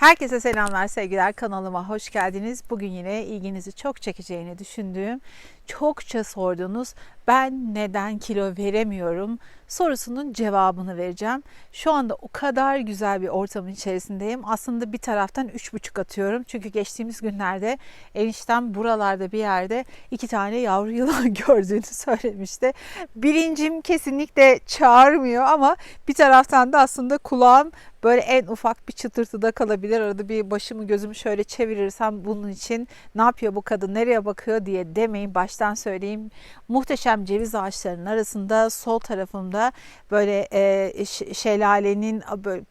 Herkese selamlar sevgiler kanalıma hoş geldiniz. Bugün yine ilginizi çok çekeceğini düşündüğüm çokça sorduğunuz ben neden kilo veremiyorum sorusunun cevabını vereceğim. Şu anda o kadar güzel bir ortamın içerisindeyim. Aslında bir taraftan üç buçuk atıyorum. Çünkü geçtiğimiz günlerde eniştem buralarda bir yerde iki tane yavru yılan gördüğünü söylemişti. Bilincim kesinlikle çağırmıyor ama bir taraftan da aslında kulağım böyle en ufak bir çıtırtıda kalabilir. Arada bir başımı gözümü şöyle çevirirsem bunun için ne yapıyor bu kadın nereye bakıyor diye demeyin baştan söyleyeyim. Muhteşem ceviz ağaçlarının arasında sol tarafımda böyle e, şelalenin böyle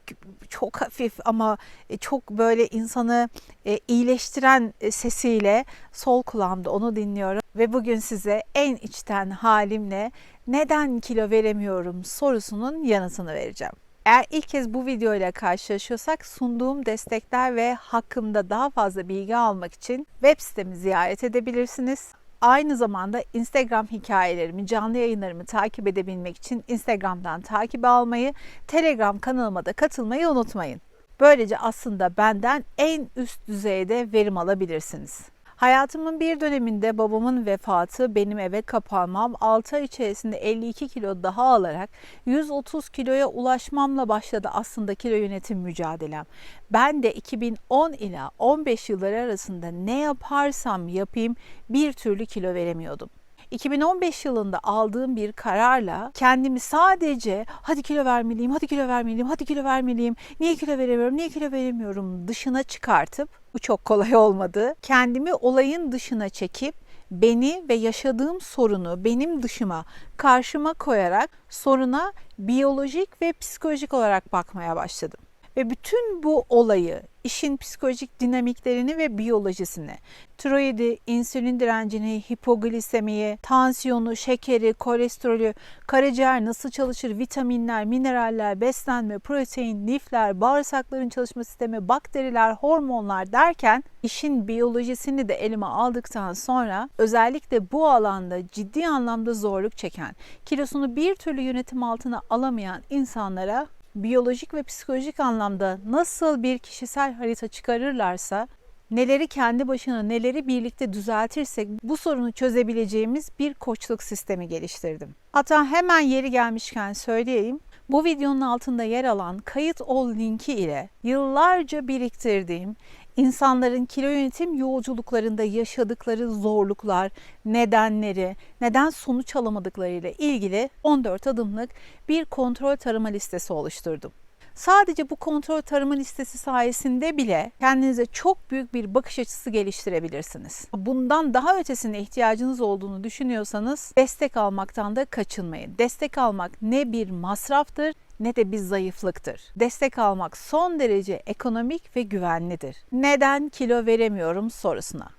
çok hafif ama çok böyle insanı e, iyileştiren e, sesiyle sol kulağımda onu dinliyorum ve bugün size en içten halimle neden kilo veremiyorum sorusunun yanıtını vereceğim. Eğer ilk kez bu video ile karşılaşıyorsak sunduğum destekler ve hakkımda daha fazla bilgi almak için web sitemi ziyaret edebilirsiniz. Aynı zamanda Instagram hikayelerimi, canlı yayınlarımı takip edebilmek için Instagram'dan takip almayı, Telegram kanalıma da katılmayı unutmayın. Böylece aslında benden en üst düzeyde verim alabilirsiniz. Hayatımın bir döneminde babamın vefatı, benim eve kapanmam, 6 ay içerisinde 52 kilo daha alarak 130 kiloya ulaşmamla başladı aslında kilo yönetim mücadelem. Ben de 2010 ila 15 yılları arasında ne yaparsam yapayım bir türlü kilo veremiyordum. 2015 yılında aldığım bir kararla kendimi sadece hadi kilo vermeliyim, hadi kilo vermeliyim, hadi kilo vermeliyim, niye kilo veremiyorum, niye kilo veremiyorum dışına çıkartıp bu çok kolay olmadı. Kendimi olayın dışına çekip beni ve yaşadığım sorunu benim dışıma, karşıma koyarak soruna biyolojik ve psikolojik olarak bakmaya başladım. Ve bütün bu olayı, işin psikolojik dinamiklerini ve biyolojisini, tiroidi, insülin direncini, hipoglisemiyi, tansiyonu, şekeri, kolesterolü, karaciğer nasıl çalışır, vitaminler, mineraller, beslenme, protein, lifler, bağırsakların çalışma sistemi, bakteriler, hormonlar derken işin biyolojisini de elime aldıktan sonra özellikle bu alanda ciddi anlamda zorluk çeken, kilosunu bir türlü yönetim altına alamayan insanlara biyolojik ve psikolojik anlamda nasıl bir kişisel harita çıkarırlarsa neleri kendi başına neleri birlikte düzeltirsek bu sorunu çözebileceğimiz bir koçluk sistemi geliştirdim. Hatta hemen yeri gelmişken söyleyeyim. Bu videonun altında yer alan kayıt ol linki ile yıllarca biriktirdiğim insanların kilo yönetim yolculuklarında yaşadıkları zorluklar, nedenleri, neden sonuç alamadıkları ile ilgili 14 adımlık bir kontrol tarama listesi oluşturdum. Sadece bu kontrol tarama listesi sayesinde bile kendinize çok büyük bir bakış açısı geliştirebilirsiniz. Bundan daha ötesine ihtiyacınız olduğunu düşünüyorsanız destek almaktan da kaçınmayın. Destek almak ne bir masraftır ne de bir zayıflıktır. Destek almak son derece ekonomik ve güvenlidir. Neden kilo veremiyorum sorusuna.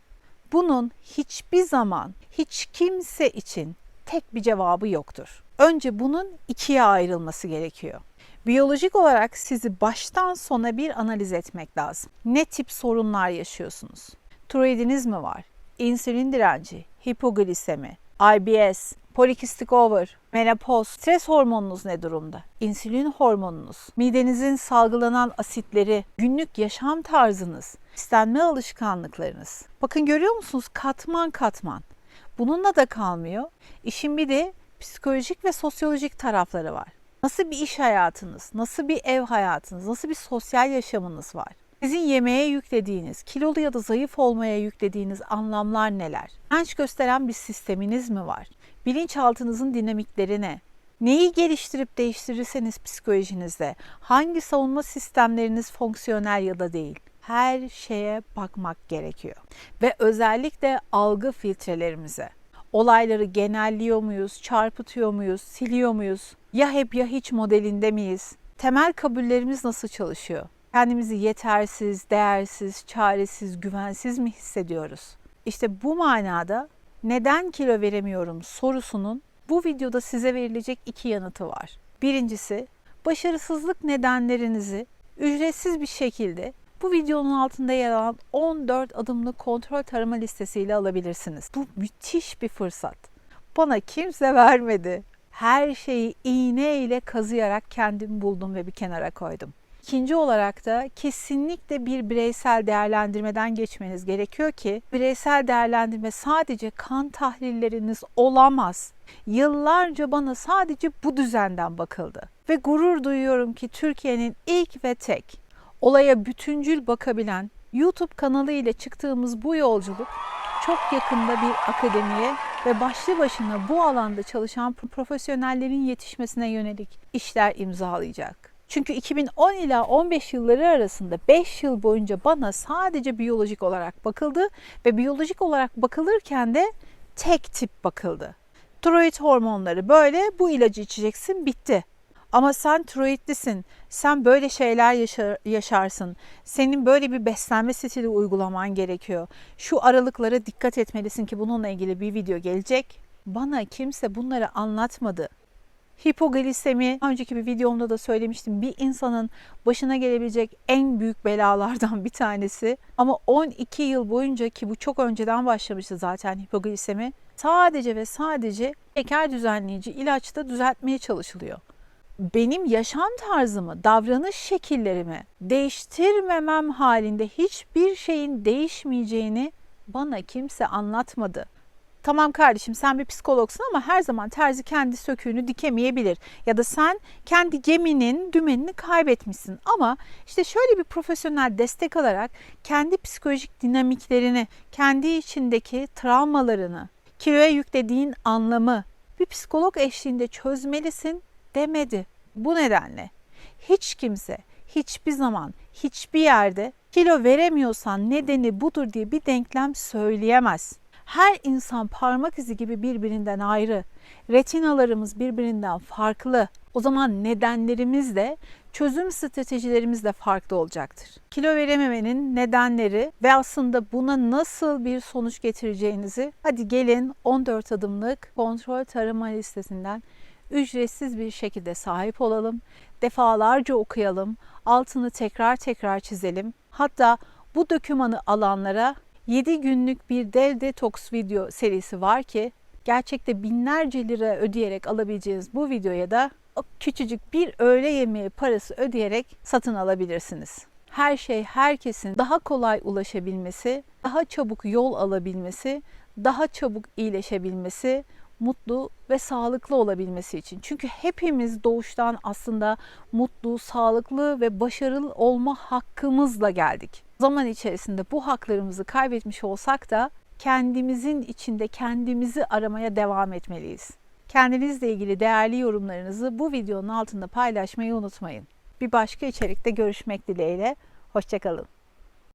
Bunun hiçbir zaman hiç kimse için tek bir cevabı yoktur. Önce bunun ikiye ayrılması gerekiyor. Biyolojik olarak sizi baştan sona bir analiz etmek lazım. Ne tip sorunlar yaşıyorsunuz? Tiroidiniz mi var? İnsülin direnci, hipoglisemi, IBS, polikistik over, menopoz, stres hormonunuz ne durumda? İnsülin hormonunuz, midenizin salgılanan asitleri, günlük yaşam tarzınız, beslenme alışkanlıklarınız. Bakın görüyor musunuz? Katman katman. Bununla da kalmıyor. İşin bir de psikolojik ve sosyolojik tarafları var. Nasıl bir iş hayatınız, nasıl bir ev hayatınız, nasıl bir sosyal yaşamınız var? Sizin yemeğe yüklediğiniz, kilolu ya da zayıf olmaya yüklediğiniz anlamlar neler? Genç gösteren bir sisteminiz mi var? Bilinçaltınızın dinamikleri ne? Neyi geliştirip değiştirirseniz psikolojinizde, hangi savunma sistemleriniz fonksiyonel ya da değil, her şeye bakmak gerekiyor. Ve özellikle algı filtrelerimize. Olayları genelliyor muyuz, çarpıtıyor muyuz, siliyor muyuz? Ya hep ya hiç modelinde miyiz? Temel kabullerimiz nasıl çalışıyor? Kendimizi yetersiz, değersiz, çaresiz, güvensiz mi hissediyoruz? İşte bu manada neden kilo veremiyorum sorusunun bu videoda size verilecek iki yanıtı var. Birincisi, başarısızlık nedenlerinizi ücretsiz bir şekilde bu videonun altında yer alan 14 adımlı kontrol tarama listesiyle alabilirsiniz. Bu müthiş bir fırsat. Bana kimse vermedi. Her şeyi iğne ile kazıyarak kendim buldum ve bir kenara koydum. İkinci olarak da kesinlikle bir bireysel değerlendirmeden geçmeniz gerekiyor ki bireysel değerlendirme sadece kan tahlilleriniz olamaz. Yıllarca bana sadece bu düzenden bakıldı ve gurur duyuyorum ki Türkiye'nin ilk ve tek olaya bütüncül bakabilen YouTube kanalı ile çıktığımız bu yolculuk çok yakında bir akademiye ve başlı başına bu alanda çalışan profesyonellerin yetişmesine yönelik işler imzalayacak. Çünkü 2010 ila 15 yılları arasında 5 yıl boyunca bana sadece biyolojik olarak bakıldı ve biyolojik olarak bakılırken de tek tip bakıldı. Tiroid hormonları böyle bu ilacı içeceksin bitti. Ama sen tiroidlisin, sen böyle şeyler yaşar, yaşarsın, senin böyle bir beslenme stili uygulaman gerekiyor. Şu aralıklara dikkat etmelisin ki bununla ilgili bir video gelecek. Bana kimse bunları anlatmadı. Hipoglisemi, önceki bir videomda da söylemiştim. Bir insanın başına gelebilecek en büyük belalardan bir tanesi. Ama 12 yıl boyunca ki bu çok önceden başlamıştı zaten hipoglisemi. Sadece ve sadece şeker düzenleyici ilaçta düzeltmeye çalışılıyor benim yaşam tarzımı, davranış şekillerimi değiştirmemem halinde hiçbir şeyin değişmeyeceğini bana kimse anlatmadı. Tamam kardeşim sen bir psikologsun ama her zaman terzi kendi söküğünü dikemeyebilir. Ya da sen kendi geminin dümenini kaybetmişsin. Ama işte şöyle bir profesyonel destek alarak kendi psikolojik dinamiklerini, kendi içindeki travmalarını, kiloya yüklediğin anlamı bir psikolog eşliğinde çözmelisin demedi. Bu nedenle hiç kimse hiçbir zaman hiçbir yerde kilo veremiyorsan nedeni budur diye bir denklem söyleyemez. Her insan parmak izi gibi birbirinden ayrı. Retinalarımız birbirinden farklı. O zaman nedenlerimiz de çözüm stratejilerimiz de farklı olacaktır. Kilo verememenin nedenleri ve aslında buna nasıl bir sonuç getireceğinizi hadi gelin 14 adımlık kontrol tarama listesinden ücretsiz bir şekilde sahip olalım, defalarca okuyalım, altını tekrar tekrar çizelim. Hatta bu dokümanı alanlara 7 günlük bir dev detoks video serisi var ki gerçekte binlerce lira ödeyerek alabileceğiniz bu videoya da küçücük bir öğle yemeği parası ödeyerek satın alabilirsiniz. Her şey herkesin daha kolay ulaşabilmesi, daha çabuk yol alabilmesi, daha çabuk iyileşebilmesi, mutlu ve sağlıklı olabilmesi için. Çünkü hepimiz doğuştan aslında mutlu, sağlıklı ve başarılı olma hakkımızla geldik. Zaman içerisinde bu haklarımızı kaybetmiş olsak da kendimizin içinde kendimizi aramaya devam etmeliyiz. Kendinizle ilgili değerli yorumlarınızı bu videonun altında paylaşmayı unutmayın. Bir başka içerikte görüşmek dileğiyle. Hoşçakalın.